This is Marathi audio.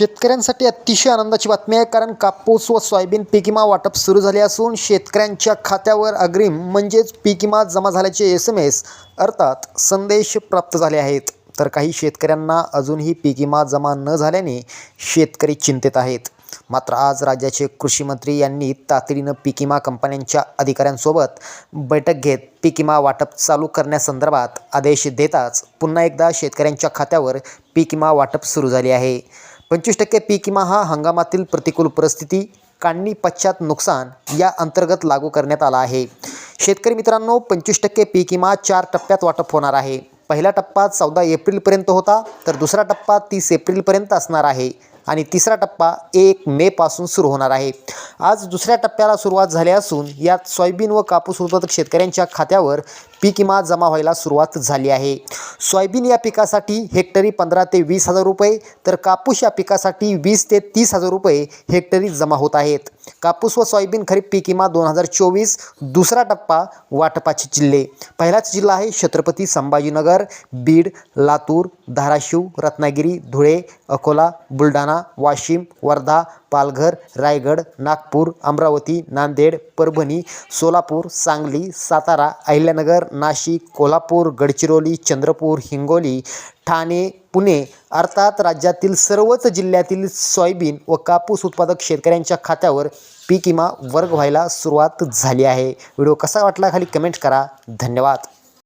शेतकऱ्यांसाठी अतिशय आनंदाची बातमी आहे कारण कापूस व सोयाबीन पीक विमा वाटप सुरू झाले असून शेतकऱ्यांच्या खात्यावर अग्रिम म्हणजेच पीक विमा जमा झाल्याचे एस एम एस अर्थात संदेश प्राप्त झाले आहेत. तर काही शेतकऱ्यांना अजूनही पीक विमा जमा न झाल्याने शेतकरी चिंतेत आहेत. मात्र आज राज्याचे कृषी मंत्री यांनी तातडीनं पीक विमा कंपन्यांच्या अधिकाऱ्यांसोबत बैठक घेत पीक विमा वाटप चालू करण्यासंदर्भात आदेश देताच पुन्हा एकदा शेतकऱ्यांच्या खात्यावर पीक विमा वाटप सुरू झाले आहे. पंचवीस टक्के पीक विमा हा हंगामातील प्रतिकूल परिस्थिती काढणी पश्चात नुकसान या अंतर्गत लागू करण्यात आला आहे. शेतकरी मित्रांनो पंचवीस टक्के पीक विमा चार टप्प्यात वाटप होणार आहे. पहिला टप्पा चौदा एप्रिलपर्यंत होता तर दुसरा टप्पा तीस एप्रिलपर्यंत असणार आहे. आणि तिसरा टप्पा एक मेपासून सुरू होणार आहे. आज दुसऱ्या टप्प्याला सुरुवात झाली असून यात सोयाबीन व कापूस उत्पादक शेतकऱ्यांच्या खात्यावर पीक विमा जमा व्हायला सुरुवात झाली आहे. सोयाबीन या पिकासाठी हेक्टरी पंधरा ते वीस हजार रुपये तर कापूस या पिकासाठी वीस ते तीस हजार रुपये हेक्टरी जमा होत आहेत. कापूस व सोयाबीन खरीप पीक विमा दोन हजार चोवीस दुसरा टप्पा वाटपाचे जिल्हे पहिलाच जिल्हा आहे छत्रपती संभाजीनगर बीड लातूर धाराशिव रत्नागिरी धुळे अकोला बुलढाणा वाशिम वर्धा पालघर रायगड नागपूर अमरावती नांदेड परभणी सोलापूर सांगली सातारा अहिल्यानगर नाशिक कोल्हापूर गडचिरोली चंद्रपूर हिंगोली ठाणे पुणे अर्थात राज्यातील सर्वच जिल्ह्यातील सोयाबीन व कापूस उत्पादक शेतकऱ्यांच्या खात्यावर पीक विमा वर्ग व्हायला सुरुवात झाली आहे. व्हिडिओ कसा वाटला खाली कमेंट करा. धन्यवाद.